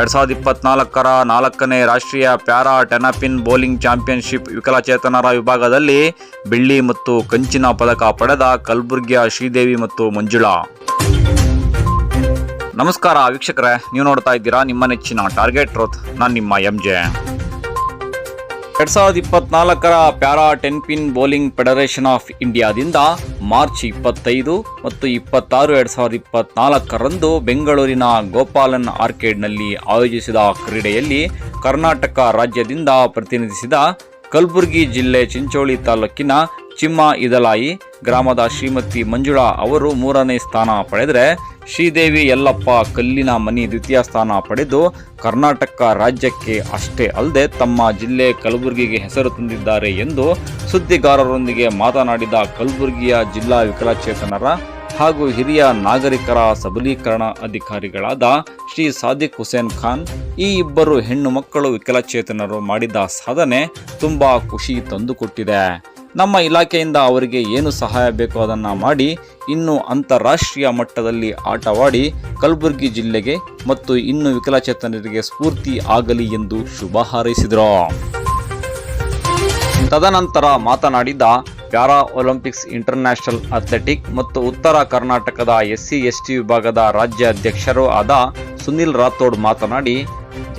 ಎರಡ್ ಸಾವಿರದ ಇಪ್ಪತ್ನಾಲ್ಕರ ನಾಲ್ಕನೇ ರಾಷ್ಟ್ರೀಯ ಪ್ಯಾರಾ ಟೆನಪಿನ್ ಬೌಲಿಂಗ್ ಚಾಂಪಿಯನ್ಶಿಪ್ ವಿಕಲಚೇತನರ ವಿಭಾಗದಲ್ಲಿ ಬೆಳ್ಳಿ ಮತ್ತು ಕಂಚಿನ ಪದಕ ಪಡೆದ ಕಲ್ಬುರ್ಗಿಯ ಶ್ರೀದೇವಿ ಮತ್ತು ಮಂಜುಳಾ. ನಮಸ್ಕಾರ ವೀಕ್ಷಕರೇ, ನೀವು ನೋಡ್ತಾ ಇದ್ದೀರಾ ನಿಮ್ಮ ನೆಚ್ಚಿನ ಟಾರ್ಗೆಟ್ ರೋತ್ ನಾನು ನಿಮ್ಮ ಎಂ ಜೆ. ಎರಡ್ ಸಾವಿರದ ಇಪ್ಪತ್ನಾಲ್ಕರ para ten pin bowling federation of ಇಂಡಿಯಾದಿಂದ ಮಾರ್ಚ್ ಇಪ್ಪತ್ತೈದು ಮತ್ತು ಇಪ್ಪತ್ತಾರು ಎರಡ್ ಸಾವಿರದ ಇಪ್ಪತ್ನಾಲ್ಕರಂದು ಬೆಂಗಳೂರಿನ ಗೋಪಾಲನ್ ಆರ್ಕೇಡ್ನಲ್ಲಿ ಆಯೋಜಿಸಿದ ಕ್ರೀಡೆಯಲ್ಲಿ ಕರ್ನಾಟಕ ರಾಜ್ಯದಿಂದ ಪ್ರತಿನಿಧಿಸಿದ ಕಲಬುರಗಿ ಜಿಲ್ಲೆ ಚಿಂಚೋಳಿ ತಾಲೂಕಿನ ಚಿಮ್ಮ ಇದಲಾಯಿ, ಗ್ರಾಮದ ಶ್ರೀಮತಿ ಮಂಜುಳಾ ಅವರು ಮೂರನೇ ಸ್ಥಾನ ಪಡೆದರೆ ಶ್ರೀದೇವಿ ಯಲ್ಲಪ್ಪ ಕಲ್ಲಿನ ಮನಿ ದ್ವಿತೀಯ ಸ್ಥಾನ ಪಡೆದು ಕರ್ನಾಟಕ ರಾಜ್ಯಕ್ಕೆ ಅಷ್ಟೇ ಅಲ್ಲದೆ ತಮ್ಮ ಜಿಲ್ಲೆ ಕಲಬುರಗಿಗೆ ಹೆಸರು ತಂದಿದ್ದಾರೆ ಎಂದು ಸುದ್ದಿಗಾರರೊಂದಿಗೆ ಮಾತನಾಡಿದ ಕಲಬುರಗಿಯ ಜಿಲ್ಲಾ ವಿಕಲಚೇತನರ ಹಾಗೂ ಹಿರಿಯ ನಾಗರಿಕರ ಸಬಲೀಕರಣ ಅಧಿಕಾರಿಗಳಾದ ಶ್ರೀ ಸಾದಿಕ್ ಹುಸೇನ್ ಖಾನ್, ಈ ಇಬ್ಬರು ಹೆಣ್ಣು ಮಕ್ಕಳು ವಿಕಲಚೇತನರು ಮಾಡಿದ ಸಾಧನೆ ತುಂಬಾ ಖುಷಿ ತಂದುಕೊಟ್ಟಿದೆ. ನಮ್ಮ ಇಲಾಖೆಯಿಂದ ಅವರಿಗೆ ಏನು ಸಹಾಯ ಬೇಕೋ ಅದನ್ನು ಮಾಡಿ ಇನ್ನು ಅಂತಾರಾಷ್ಟ್ರೀಯ ಮಟ್ಟದಲ್ಲಿ ಆಟವಾಡಿ ಕಲಬುರಗಿ ಜಿಲ್ಲೆಗೆ ಮತ್ತು ಇನ್ನು ವಿಕಲಚೇತನರಿಗೆ ಸ್ಫೂರ್ತಿ ಆಗಲಿ ಎಂದು ಶುಭ ಹಾರೈಸಿದರು. ತದನಂತರ ಮಾತನಾಡಿದ ಪ್ಯಾರಾ ಒಲಿಂಪಿಕ್ಸ್ ಇಂಟರ್ನ್ಯಾಷನಲ್ ಅಥ್ಲೆಟಿಕ್ ಮತ್ತು ಉತ್ತರ ಕರ್ನಾಟಕದ ಎಸ್ಸಿ ಎಸ್ಟಿ ವಿಭಾಗದ ರಾಜ್ಯ ಅಧ್ಯಕ್ಷರೂ ಆದ ಸುನಿಲ್ ರಾಥೋಡ್ ಮಾತನಾಡಿ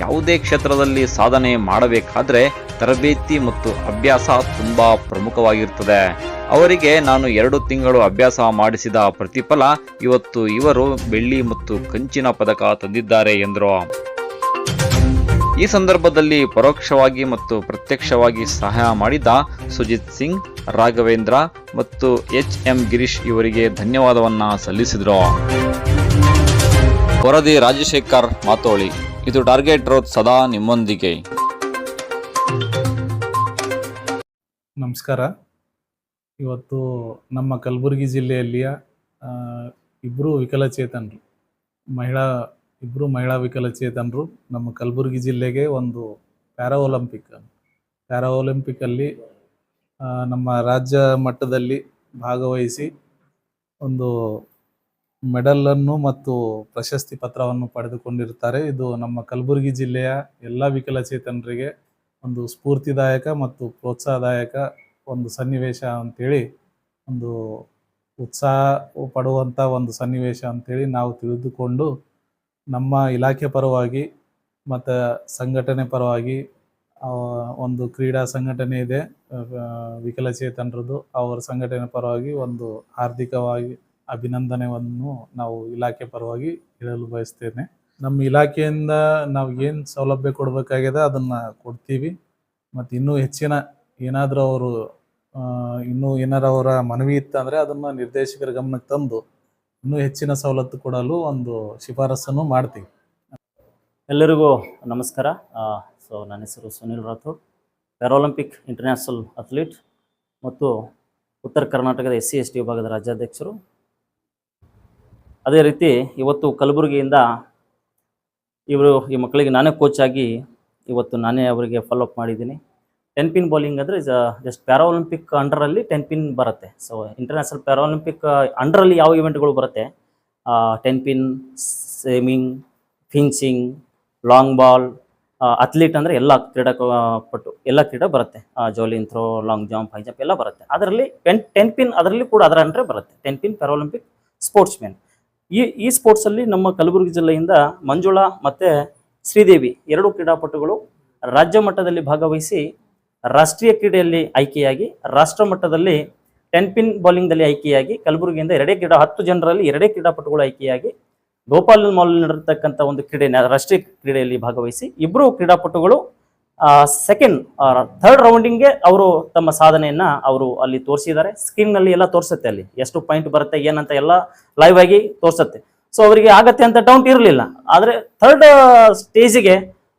ಯಾವುದೇ ಕ್ಷೇತ್ರದಲ್ಲಿ ಸಾಧನೆ ಮಾಡಬೇಕಾದ್ರೆ ತರಬೇತಿ ಮತ್ತು ಅಭ್ಯಾಸ ತುಂಬಾ ಪ್ರಮುಖವಾಗಿರುತ್ತದೆ ಅವರಿಗೆ ನಾನು ಎರಡು ತಿಂಗಳು ಅಭ್ಯಾಸ ಮಾಡಿಸಿದ ಪ್ರತಿಫಲ ಇವತ್ತು ಇವರು ಬೆಳ್ಳಿ ಮತ್ತು ಕಂಚಿನ ಪದಕ ತಂದಿದ್ದಾರೆ ಎಂದರು. ಈ ಸಂದರ್ಭದಲ್ಲಿ ಪರೋಕ್ಷವಾಗಿ ಮತ್ತು ಪ್ರತ್ಯಕ್ಷವಾಗಿ ಸಹಾಯ ಮಾಡಿದ ಸುಜಿತ್ ಸಿಂಗ್, ರಾಘವೇಂದ್ರ ಮತ್ತು ಎಚ್ ಎಂ ಗಿರೀಶ್ ಇವರಿಗೆ ಧನ್ಯವಾದವನ್ನ ಸಲ್ಲಿಸಿದರು. ವರದಿ ರಾಜಶೇಖರ್ ಮಾತೋಳಿ. ಇದು ಟಾರ್ಗೆಟ್ ರೋತ್ ಸದಾ ನಿಮ್ಮೊಂದಿಗೆ. ನಮಸ್ಕಾರ. ಇವತ್ತು ನಮ್ಮ ಕಲಬುರಗಿ ಜಿಲ್ಲೆಯಲ್ಲಿಯ ಇಬ್ಬರು ವಿಕಲಚೇತನರು, ಮಹಿಳಾ ಇಬ್ಬರು ಮಹಿಳಾ ವಿಕಲಚೇತನರು ನಮ್ಮ ಕಲಬುರಗಿ ಜಿಲ್ಲೆಗೆ ಒಂದು ಪ್ಯಾರಾ ಒಲಿಂಪಿಕ್ ಪ್ಯಾರಾ ಒಲಿಂಪಿಕಲ್ಲಿ ನಮ್ಮ ರಾಜ್ಯ ಮಟ್ಟದಲ್ಲಿ ಭಾಗವಹಿಸಿ ಒಂದು ಮೆಡಲನ್ನು ಮತ್ತು ಪ್ರಶಸ್ತಿ ಪತ್ರವನ್ನು ಪಡೆದುಕೊಂಡಿರುತ್ತಾರೆ. ಇದು ನಮ್ಮ ಕಲಬುರಗಿ ಜಿಲ್ಲೆಯ ಎಲ್ಲ ವಿಕಲಚೇತನರಿಗೆ ಒಂದು ಸ್ಫೂರ್ತಿದಾಯಕ ಮತ್ತು ಪ್ರೋತ್ಸಾಹದಾಯಕ ಒಂದು ಸನ್ನಿವೇಶ ಅಂತೇಳಿ ಒಂದು ಉತ್ಸಾಹ ಪಡುವಂಥ ಒಂದು ಸನ್ನಿವೇಶ ಅಂತೇಳಿ ನಾವು ತಿಳಿದುಕೊಂಡು ನಮ್ಮ ಇಲಾಖೆ ಪರವಾಗಿ ಮತ್ತು ಸಂಘಟನೆ ಪರವಾಗಿ ಒಂದು ಕ್ರೀಡಾ ಸಂಘಟನೆ ಇದೆ. ವಿಕಲಚೇತನರದು, ಅವರ ಸಂಘಟನೆ ಪರವಾಗಿ ಒಂದು ಹಾರ್ದಿಕವಾಗಿ ಅಭಿನಂದನೆಯನ್ನು ನಾವು ಇಲಾಖೆ ಪರವಾಗಿ ಹೇಳಲು ಬಯಸ್ತೇನೆ. ನಮ್ಮ ಇಲಾಖೆಯಿಂದ ನಾವು ಏನು ಸೌಲಭ್ಯ ಕೊಡಬೇಕಾಗಿದೆ ಅದನ್ನು ಕೊಡ್ತೀವಿ. ಮತ್ತು ಇನ್ನೂ ಹೆಚ್ಚಿನ ಏನಾದರೂ ಅವರು ಇನ್ನೂ ಏನಾರು ಅವರ ಮನವಿ ಇತ್ತಂದರೆ ಅದನ್ನು ನಿರ್ದೇಶಕರ ಗಮನಕ್ಕೆ ತಂದು ಇನ್ನೂ ಹೆಚ್ಚಿನ ಸವಲತ್ತು ಕೊಡಲು ಒಂದು ಶಿಫಾರಸನ್ನು ಮಾಡ್ತೀವಿ. ಎಲ್ಲರಿಗೂ ನಮಸ್ಕಾರ. ಸೊ ನನ್ನ ಹೆಸರು Sunil Rathod Paralympic international athlete ಮತ್ತು ಉತ್ತರ ಕರ್ನಾಟಕದ ಎಸ್ ಸಿ ಎಸ್ ಟಿ ವಿಭಾಗದ ರಾಜ್ಯಾಧ್ಯಕ್ಷರು. ಅದೇ ರೀತಿ ಇವತ್ತು ಕಲಬುರಗಿಯಿಂದ ಇವರು ಈ ಮಕ್ಕಳಿಗೆ ನಾನೇ ಕೋಚ್ ಆಗಿ ಇವತ್ತು ನಾನೇ ಅವರಿಗೆ ಫಾಲೋ ಅಪ್ ಮಾಡಿದ್ದೀನಿ. ಟೆನ್ ಪಿನ್ ಬೌಲಿಂಗ್ ಅಂದರೆ ಇಸ್ ಜಸ್ಟ್ ಪ್ಯಾರಾಲಿಂಪಿಕ್ ಅಂಡರಲ್ಲಿ ಟೆನ್ ಪಿನ್ ಬರುತ್ತೆ. ಸೊ ಇಂಟರ್ನ್ಯಾಷನಲ್ ಪ್ಯಾರಾಲಿಂಪಿಕ್ ಅಂಡರಲ್ಲಿ ಯಾವ ಇವೆಂಟ್ಗಳು ಬರುತ್ತೆ? Ten pin swimming fencing long ball athlete ಅಂದರೆ ಎಲ್ಲ ಕ್ರೀಡಾ ಪಟ್ಟು ಎಲ್ಲ ಕ್ರೀಡೆ ಬರುತ್ತೆ. Javelin throw long jump high jump ಎಲ್ಲ ಬರುತ್ತೆ. ಅದರಲ್ಲಿ ಟೆನ್ ಟೆನ್ ಪಿನ್ ಅದರಲ್ಲಿ ಕೂಡ ಅದರ ಅಂದರೆ ಬರುತ್ತೆ. Ten pin Paralympic sports man ಈ ಈ ಸ್ಪೋರ್ಟ್ಸಲ್ಲಿ ನಮ್ಮ ಕಲಬುರಗಿ ಜಿಲ್ಲೆಯಿಂದ ಮಂಜುಳಾ ಮತ್ತು ಶ್ರೀದೇವಿ ಎರಡು ಕ್ರೀಡಾಪಟುಗಳು ರಾಜ್ಯ ಮಟ್ಟದಲ್ಲಿ ಭಾಗವಹಿಸಿ ರಾಷ್ಟ್ರೀಯ ಕ್ರೀಡೆಯಲ್ಲಿ ಆಯ್ಕೆಯಾಗಿ, ರಾಷ್ಟ್ರ ಮಟ್ಟದಲ್ಲಿ ಟೆನ್ ಪಿನ್ ಬೌಲಿಂಗ್ದಲ್ಲಿ ಆಯ್ಕೆಯಾಗಿ, ಕಲಬುರಗಿಯಿಂದ ಎರಡೇ ಕ್ರೀಡಾ, ಹತ್ತು ಜನರಲ್ಲಿ ಎರಡೇ ಕ್ರೀಡಾಪಟುಗಳು ಆಯ್ಕೆಯಾಗಿ ಗೋಪಾಲ್ ಮಾಲ್ ನಡೆತಕ್ಕಂಥ ಒಂದು ಕ್ರೀಡೆ ರಾಷ್ಟ್ರೀಯ ಕ್ರೀಡೆಯಲ್ಲಿ ಭಾಗವಹಿಸಿ ಇಬ್ಬರು ಕ್ರೀಡಾಪಟುಗಳು ಸೆಕೆಂಡ್ ಥರ್ಡ್ ರೌಂಡಿಂಗ್ಗೆ ಅವರು ತಮ್ಮ ಸಾಧನೆಯನ್ನ ಅವರು ಅಲ್ಲಿ ತೋರಿಸಿದ್ದಾರೆ. ಸ್ಕ್ರೀನ್ನಲ್ಲಿ ಎಲ್ಲ ತೋರಿಸುತ್ತೆ ಅಲ್ಲಿ. ಎಷ್ಟು ಪಾಯಿಂಟ್ ಬರುತ್ತೆ, ಏನಂತ ಎಲ್ಲ ಲೈವ್ ಆಗಿ ತೋರಿಸುತ್ತೆ. ಸೊ ಅವರಿಗೆ ಆಗತ್ತೆ ಅಂತ ಡೌಟ್ ಇರಲಿಲ್ಲ. ಆದರೆ ಥರ್ಡ್ ಸ್ಟೇಜಿಗೆ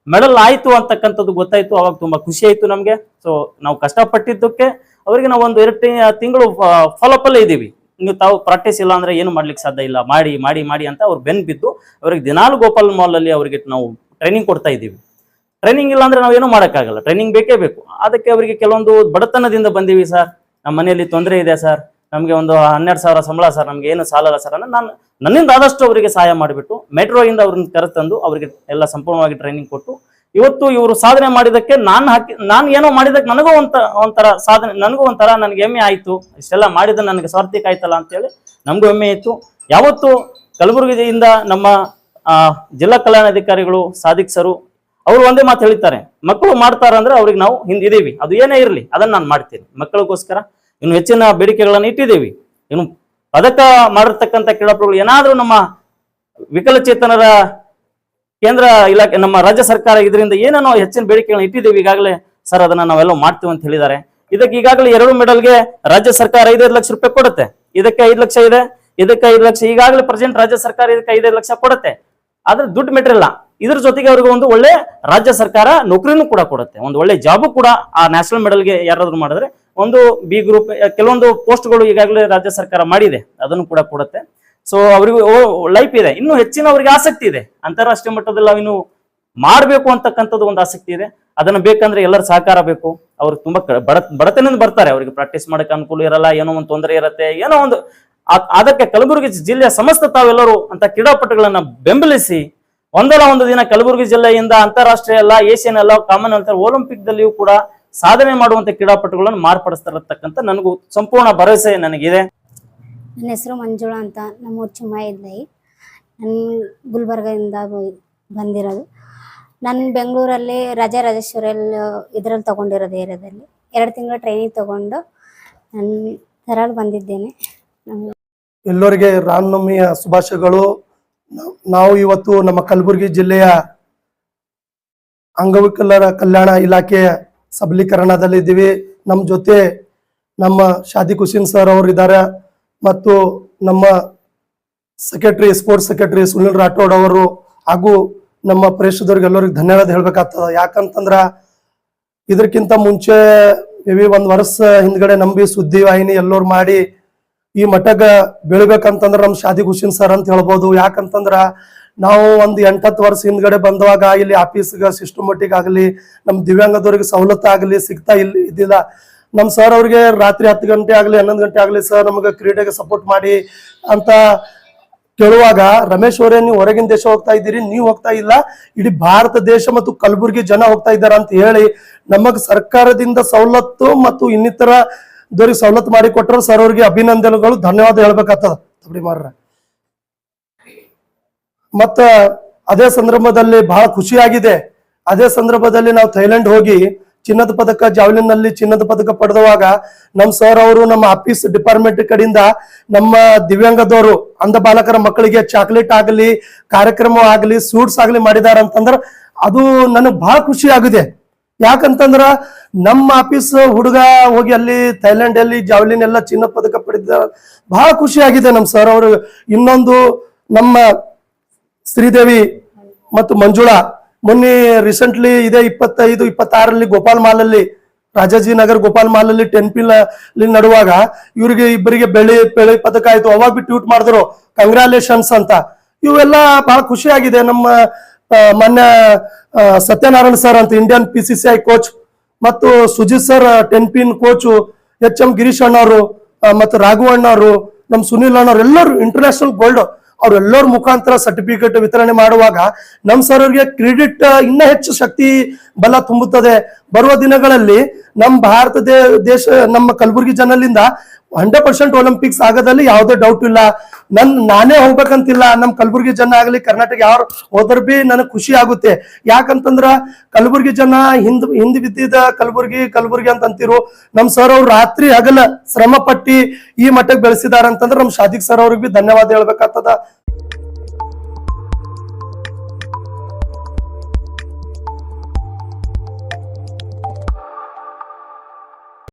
ಮೆಡಲ್ ಆಯಿತು ಅಂತಕ್ಕಂಥದ್ದು ಗೊತ್ತಾಯಿತು. ಅವಾಗ ತುಂಬ ಖುಷಿ ಆಯಿತು ನಮಗೆ. ಸೊ ನಾವು ಕಷ್ಟಪಟ್ಟಿದ್ದಕ್ಕೆ ಅವರಿಗೆ ನಾವು ಒಂದು ಎರಡು ತಿಂಗಳು ಫಾಲೋಅಪ್ ಅಲ್ಲೇ ಇದ್ದೀವಿ. ನೀವು ತಾವು ಪ್ರಾಕ್ಟೀಸ್ ಇಲ್ಲ ಅಂದರೆ ಏನು ಮಾಡ್ಲಿಕ್ಕೆ ಸಾಧ್ಯ ಇಲ್ಲ. ಮಾಡಿ ಮಾಡಿ ಮಾಡಿ ಅಂತ ಅವ್ರು ಬೆನ್ ಬಿದ್ದು ಅವ್ರಿಗೆ ದಿನಾಲು ಗೋಪಾಲ್ ಮಾಲಲ್ಲಿ ಅವರಿಗೆ ನಾವು ಟ್ರೈನಿಂಗ್ ಕೊಡ್ತಾ ಇದ್ದೀವಿ. ಟ್ರೈನಿಂಗ್ ಇಲ್ಲ ಅಂದ್ರೆ ನಾವು ಏನು ಮಾಡೋಕ್ಕಾಗಲ್ಲ. ಟ್ರೈನಿಂಗ್ ಬೇಕೇ ಬೇಕು. ಅದಕ್ಕೆ ಅವರಿಗೆ ಕೆಲವೊಂದು ಬಡತನದಿಂದ ಬಂದೀವಿ ಸರ್. ನಮ್ಮ ಮನೆಯಲ್ಲಿ ತೊಂದರೆ ಇದೆ ಸರ್. ನಮಗೆ ಒಂದು ಹನ್ನೆರಡು ಸಾವಿರ ಸಂಬಳ ಸರ್. ನಮ್ಗೆ ಏನು ಸಾಲಲ್ಲ ಸರ್ ಅಂದ್ರೆ ನಾನು ನನ್ನಿಂದ ಆದಷ್ಟು ಅವರಿಗೆ ಸಹಾಯ ಮಾಡಿಬಿಟ್ಟು ಮೆಟ್ರೋ ಇಂದ ಅವ್ರನ್ನ ಕರೆತಂದು ಅವರಿಗೆ ಎಲ್ಲ ಸಂಪೂರ್ಣವಾಗಿ ಟ್ರೈನಿಂಗ್ ಕೊಟ್ಟು ಇವತ್ತು ಇವರು ಸಾಧನೆ ಮಾಡಿದಕ್ಕೆ ನಾನು ಹಾಕಿ ನಾನು ಏನೋ ಮಾಡಿದಕ್ಕೆ ನನಗೂ ಒಂಥ ಒಂಥರ ಸಾಧನೆ ನನಗೂ ಒಂಥರ ನನಗೆ ಹೆಮ್ಮೆ ಆಯಿತು. ಇಷ್ಟೆಲ್ಲ ಮಾಡಿದ ನನಗೆ ಸ್ವಾರ್ಥಿಕ ಆಯ್ತಲ್ಲ ಅಂತೇಳಿ ನಮಗೂ ಹೆಮ್ಮೆ ಇತ್ತು. ಯಾವತ್ತು ಕಲಬುರಗಿಯಿಂದ ನಮ್ಮ ಜಿಲ್ಲಾ ಕಲ್ಯಾಣಾಧಿಕಾರಿಗಳು, ಸಾಧಿಕ್ ಸರು ಅವರು ಒಂದೇ ಮಾತು ಹೇಳ್ತಾರೆ ಮಕ್ಕಳು ಮಾಡ್ತಾರ ಅಂದ್ರೆ ಅವ್ರಿಗೆ ನಾವು ಹಿಂದಿದ್ದೀವಿ ಅದು ಏನೇ ಇರಲಿ, ಅದನ್ನ ನಾನು ಮಾಡ್ತೀನಿ. ಮಕ್ಕಳಿಗೋಸ್ಕರ ಇನ್ನು ಹೆಚ್ಚಿನ ಬೇಡಿಕೆಗಳನ್ನು ಇಟ್ಟಿದ್ದೀವಿ ಇನ್ನು ಪದಕ ಮಾಡಿರ್ತಕ್ಕಂಥ ಕ್ರೀಡಾಪಟುಗಳು ಏನಾದರೂ ನಮ್ಮ ವಿಕಲಚೇತನರ ಕೇಂದ್ರ ಇಲಾಖೆ, ನಮ್ಮ ರಾಜ್ಯ ಸರ್ಕಾರ ಇದರಿಂದ ಏನೇನೋ ಹೆಚ್ಚಿನ ಬೇಡಿಕೆಗಳನ್ನ ಇಟ್ಟಿದ್ದೀವಿ ಈಗಾಗಲೇ ಸರ್ ಅದನ್ನ ನಾವೆಲ್ಲ ಮಾಡ್ತೀವಿ ಅಂತ ಹೇಳಿದ್ದಾರೆ. ಇದಕ್ಕೆ ಈಗಾಗಲೇ ಎರಡು ಮೆಡಲ್ಗೆ ರಾಜ್ಯ ಸರ್ಕಾರ ಐದೈದು ಲಕ್ಷ ರೂಪಾಯಿ ಕೊಡುತ್ತೆ. ಇದಕ್ಕೆ ಐದು ಲಕ್ಷ ಇದೆ, ಇದಕ್ಕೆ ಐದು ಲಕ್ಷ, ಈಗಾಗಲೇ ಪ್ರೆಸೆಂಟ್ ರಾಜ್ಯ ಸರ್ಕಾರ ಇದಕ್ಕೆ ಐದೈದು ಲಕ್ಷ ಕೊಡುತ್ತೆ. ಆದ್ರೆ ದುಡ್ಡು ಮೆಟ್ರಿಲ್ಲ ಇದ್ರ ಜೊತೆಗೆ ಅವ್ರಿಗೆ ಒಂದು ಒಳ್ಳೆ ರಾಜ್ಯ ಸರ್ಕಾರ ನೌಕರಿನೂ ಕೂಡ ಕೊಡುತ್ತೆ. ಒಂದು ಒಳ್ಳೆ ಜಾಬು ಕೂಡ ಆ ನ್ಯಾಷನಲ್ ಮೆಡಲ್ಗೆ ಯಾರಾದ್ರೂ ಮಾಡಿದ್ರೆ ಒಂದು ಬಿ ಗ್ರೂಪ್ ಕೆಲವೊಂದು ಪೋಸ್ಟ್ಗಳು ಈಗಾಗಲೇ ರಾಜ್ಯ ಸರ್ಕಾರ ಮಾಡಿದೆ. ಅದನ್ನು ಕೂಡ ಕೊಡುತ್ತೆ. ಸೊ ಅವರಿಗೂ ಲೈಫ್ ಇದೆ. ಇನ್ನೂ ಹೆಚ್ಚಿನ ಅವರಿಗೆ ಆಸಕ್ತಿ ಇದೆ. ಅಂತಾರಾಷ್ಟ್ರೀಯ ಮಟ್ಟದಲ್ಲಿ ಅವನು ಮಾಡಬೇಕು ಅಂತಕ್ಕಂಥದ್ದು ಒಂದು ಆಸಕ್ತಿ ಇದೆ. ಅದನ್ನ ಬೇಕಂದ್ರೆ ಎಲ್ಲರ ಸಹಕಾರ ಬೇಕು. ಅವ್ರು ತುಂಬಾ ಬಡ, ಬಡತನದಿಂದ ಬರ್ತಾರೆ. ಅವರಿಗೆ ಪ್ರಾಕ್ಟೀಸ್ ಮಾಡಕ್ಕೆ ಅನುಕೂಲ ಇರಲ್ಲ, ಏನೋ ಒಂದು ತೊಂದರೆ ಇರುತ್ತೆ, ಏನೋ ಒಂದು ಅದಕ್ಕೆ ಕಲಬುರಗಿ ಜಿಲ್ಲೆಯ ಸಮಸ್ತ ತಾವೆಲ್ಲರೂ ಅಂತ ಕ್ರೀಡಾಪಟುಗಳನ್ನ ಬೆಂಬಲಿಸಿ ಒಂದಲ್ಲ ಒಂದು ದಿನ ಕಲಬುರಗಿ ಜಿಲ್ಲೆಯಿಂದ ಅಂತಾರಾಷ್ಟ್ರೀಯ ಅಲ್ಲ ಏಷ್ಯನ್ ಅಲ್ಲ ಕಾಮನ್ವೆಲ್ತ್ ಒಲಿಂಪಿಕ್ ದಲ್ಲಿಯೂ ಕೂಡ ಸಾಧನೆ ಮಾಡುವಂತ ಕ್ರೀಡಾಪಟುಗಳನ್ನು ಮಾರ್ಪಡಿಸ್ತಾರತಕ್ಕಂಥ ನನಗೂ ಸಂಪೂರ್ಣ ಭರವಸೆ ನನಗಿದೆ. ನನ್ನ ಹೆಸರು ಮಂಜುಳಾ ಅಂತ. ನಮ್ಮೂರು ಚುಮ್ಮಾಯಿದ್ಲೈ. ನನ್ನ ಗುಲ್ಬರ್ಗದಿಂದ ಬಂದಿರೋದು. ನಾನು ಬೆಂಗಳೂರಲ್ಲಿ ರಾಜಾ ರಾಜೇಶ್ವರಿಯಲ್ಲಿ ಇದರಲ್ಲಿ ತಗೊಂಡಿರೋದು ಏರಿಯಾದಲ್ಲಿ. ಎರಡು ತಿಂಗಳು ಟ್ರೈನಿಂಗ್ ತಗೊಂಡು ನಾನು ಧಾರವಾಡ ಬಂದಿದ್ದೇನೆ. ಎಲ್ಲರಿಗೆ ರಾಮನವಮಿಯ ಶುಭಾಶಯಗಳು. ನಾವ್- ಇವತ್ತು ನಮ್ಮ ಕಲಬುರಗಿ ಜಿಲ್ಲೆಯ ಅಂಗವಿಕಲರ ಕಲ್ಯಾಣ ಇಲಾಖೆಯ ಸಬಲೀಕರಣದಲ್ಲಿದ್ದೀವಿ. ನಮ್ಮ ಜೊತೆ ನಮ್ಮ ಶಾದಿ ಕುಶಿನ್ ಸರ್ ಅವರು ಇದ್ದಾರೆ ಮತ್ತು ನಮ್ಮ secretary, sports secretary Sunil Rathod ಅವರು ಹಾಗೂ ನಮ್ಮ ಪ್ರೇಕ್ಷಕರಿಗೆ ಎಲ್ಲರಿಗೆ ಧನ್ಯವಾದ ಹೇಳ್ಬೇಕಾಗ್ತದ. ಯಾಕಂತಂದ್ರ ಇದಕ್ಕಿಂತ ಮುಂಚೆ ಮೇಬಿ ಒಂದು ವರ್ಷ ಹಿಂದ್ಗಡೆ ನಂಬಿ ಸುದ್ದಿ ವಾಹಿನಿ ಎಲ್ಲರೂ ಮಾಡಿ ಈ ಮಠಗ ಬೆಳಿಬೇಕಂತಂದ್ರ ನಮ್ ಶಾದಿ ಹುಸೇನ್ ಸರ್ ಅಂತ ಹೇಳ್ಬೋದು. ಯಾಕಂತಂದ್ರ ನಾವು ಒಂದ್ ಎಂಟತ್ತು ವರ್ಷ ಹಿಂದ್ಗಡೆ ಬಂದವಾಗ ಇಲ್ಲಿ ಆಫೀಸ್ಗ ಸಿಸ್ಟಮೆಟಿಕ್ ಆಗಲಿ ನಮ್ ದಿವ್ಯಾಂಗದವ್ರಿಗೆ ಸವಲತ್ತು ಆಗಲಿ ಸಿಗ್ತಾ ಇಲ್ಲಿ ಇದ್ದಿಲ್ಲ. ನಮ್ ಸರ್ ಅವ್ರಿಗೆ ರಾತ್ರಿ ಹತ್ತು ಗಂಟೆ ಆಗಲಿ, ಹನ್ನೊಂದು ಗಂಟೆ ಆಗಲಿ ಸರ್ ನಮಗೆ ಕ್ರೀಡೆಗೆ ಸಪೋರ್ಟ್ ಮಾಡಿ ಅಂತ ಕೇಳುವಾಗ, ರಮೇಶ್ ಅವರೇ, ನೀವು ಹೊರಗಿನ ದೇಶ ಹೋಗ್ತಾ ಇದ್ದೀರಿ, ನೀವು ಹೋಗ್ತಾ ಇಲ್ಲ. ಇಡೀ ಭಾರತ ದೇಶ ಮತ್ತು ಕಲಬುರಗಿ ಜನ ಹೋಗ್ತಾ ಇದ್ದಾರೆ ಅಂತ ಹೇಳಿ, ನಮಗ್ ಸರ್ಕಾರದಿಂದ ಸವಲತ್ತು ಮತ್ತು ಇನ್ನಿತರ ದೊರಿಗೆ ಸವಲತ್ತು ಮಾಡಿ ಕೊಟ್ಟರು ಸರ್ ಅವ್ರಿಗೆ ಅಭಿನಂದನೆಗಳು, ಧನ್ಯವಾದ ಹೇಳ್ಬೇಕಾಗ್ತದ. ತಬಡಿ ಮಾರ್ರ. ಮತ್ತ ಅದೇ ಸಂದರ್ಭದಲ್ಲಿ ಬಹಳ ಖುಷಿಯಾಗಿದೆ. ಅದೇ ಸಂದರ್ಭದಲ್ಲಿ ನಾವು ಥೈಲ್ಯಾಂಡ್ ಹೋಗಿ ಚಿನ್ನದ ಪದಕ ಜಾವ್ಲಿನ್ನಲ್ಲಿ ಚಿನ್ನದ ಪದಕ ಪಡೆದವಾಗ ನಮ್ಮ ಸರ್ ಅವರು ನಮ್ಮ ಆಫೀಸ್ ಡಿಪಾರ್ಟ್ಮೆಂಟ್ ಕಡೆಯಿಂದ ನಮ್ಮ ದಿವ್ಯಾಂಗದವರು, ಅಂಧ ಬಾಲಕರ ಮಕ್ಕಳಿಗೆ ಚಾಕ್ಲೇಟ್ ಆಗಲಿ, ಕಾರ್ಯಕ್ರಮ ಆಗಲಿ ಸ್ವೀಟ್ಸ್ ಆಗಲಿ ಮಾಡಿದಾರ ಅಂತಂದ್ರೆ ಅದು ನನಗೆ ಬಹಳ ಖುಷಿ ಆಗಿದೆ ಯಾಕಂತಂದ್ರ ನಮ್ಮ ಆಫೀಸ್ ಹುಡುಗ ಹೋಗಿ ಅಲ್ಲಿ ಥೈಲ್ಯಾಂಡ್ ಅಲ್ಲಿ ಜಾವ್ಲಿನ್ ಎಲ್ಲ ಚಿನ್ನ ಪದಕ ಪಡೆದ ಬಹಳ ಖುಷಿ ಆಗಿದೆ ನಮ್ಮ ಸರ್ ಅವರು. ಇನ್ನೊಂದು ನಮ್ಮ ಶ್ರೀದೇವಿ ಮತ್ತು ಮಂಜುಳಾ. ಮೊನ್ನೆ ರೀಸೆಂಟ್ಲಿ ಇದೇ ಇಪ್ಪತ್ತೈದು ಇಪ್ಪತ್ತಾರಲ್ಲಿ ಗೋಪಾಲ್ ಮಾಲ್ ಅಲ್ಲಿ ರಾಜಾಜಿನಗರ್ ಗೋಪಾಲ್ ಮಾಲ್ ಅಲ್ಲಿ ಟೆನ್ಪಿಲ್ ಅಲ್ಲಿ ನಡುವಾಗ ಇವರಿಗೆ ಇಬ್ಬರಿಗೆ ಬೆಳೆ ಬೆಳೆ ಪದಕ ಆಯ್ತು. ಅವಾಗ ಬಿ ಟ್ವೀಟ್ ಮಾಡಿದ್ರು. ಕಂಗ್ರಾಲೇಷನ್ಸ್ ಅಂತ. ಇವೆಲ್ಲ ಬಹಳ ಖುಷಿ ಆಗಿದೆ. ನಮ್ಮ ಆ, ಸತ್ಯನಾರಾಯಣ ಸರ್ ಅಂತ Indian P C C I coach ಮತ್ತು Sujith sir ten pin coach H M Girish ಅಣ್ಣವರು ಮತ್ತು ರಾಘವಣ್ಣ ಅವರು ನಮ್ಮ ಸುನಿಲ್ ಅಣ್ಣವ್ರು ಎಲ್ಲರೂ ಇಂಟರ್ನ್ಯಾಷನಲ್ ಗೋಲ್ಡ್ ಅವ್ರೆಲ್ಲರ ಮುಖಾಂತರ ಸರ್ಟಿಫಿಕೇಟ್ ವಿತರಣೆ ಮಾಡುವಾಗ ನಮ್ಮ ಸರ್ ಅವರಿಗೆ ಕ್ರೆಡಿಟ್ ಇನ್ನ ಹೆಚ್ಚು ಶಕ್ತಿ ಬಲ ತುಂಬುತ್ತದೆ. ಬರುವ ದಿನಗಳಲ್ಲಿ ನಮ್ಮ ಭಾರತ ದೇಶ ನಮ್ಮ ಕಲಬುರಗಿ ಜನರಿಂದ ಹಂಡ್ರೆಡ್ ಪರ್ಸೆಂಟ್ ಒಲಿಂಪಿಕ್ಸ್ ಆಗೋದಲ್ಲಿ ಯಾವುದೇ ಡೌಟ್ ಇಲ್ಲ. ನನ್, ನಾನೇ ಹೋಗ್ಬೇಕಂತಿಲ್ಲ. ನಮ್ಮ ಕಲಬುರ್ಗಿ ಜನ ಆಗಲಿ, ಕರ್ನಾಟಕ ಯಾರು ಹೋದ್ರ ಬಿ ನನಗೆ ಖುಷಿ ಆಗುತ್ತೆ. ಯಾಕಂತಂದ್ರ ಕಲಬುರ್ಗಿ ಜನ ಹಿಂದ್ ಹಿಂದ್ ಬಿದ್ದಿದ ಕಲಬುರ್ಗಿ ಕಲಬುರ್ಗಿ ಅಂತ ಅಂತಿರು ನಮ್ ಸರ್ ಅವ್ರು ರಾತ್ರಿ ಹಗಲ ಶ್ರಮ ಪಟ್ಟಿ ಈ ಮಟ್ಟಕ್ಕೆ ಬೆಳೆಸಿದಾರಂತಂದ್ರ ನಮ್ ಶಾದಿಕ್ ಸರ್ ಅವ್ರಿಗೆ ಧನ್ಯವಾದ ಹೇಳ್ಬೇಕಾಗ್ತದ.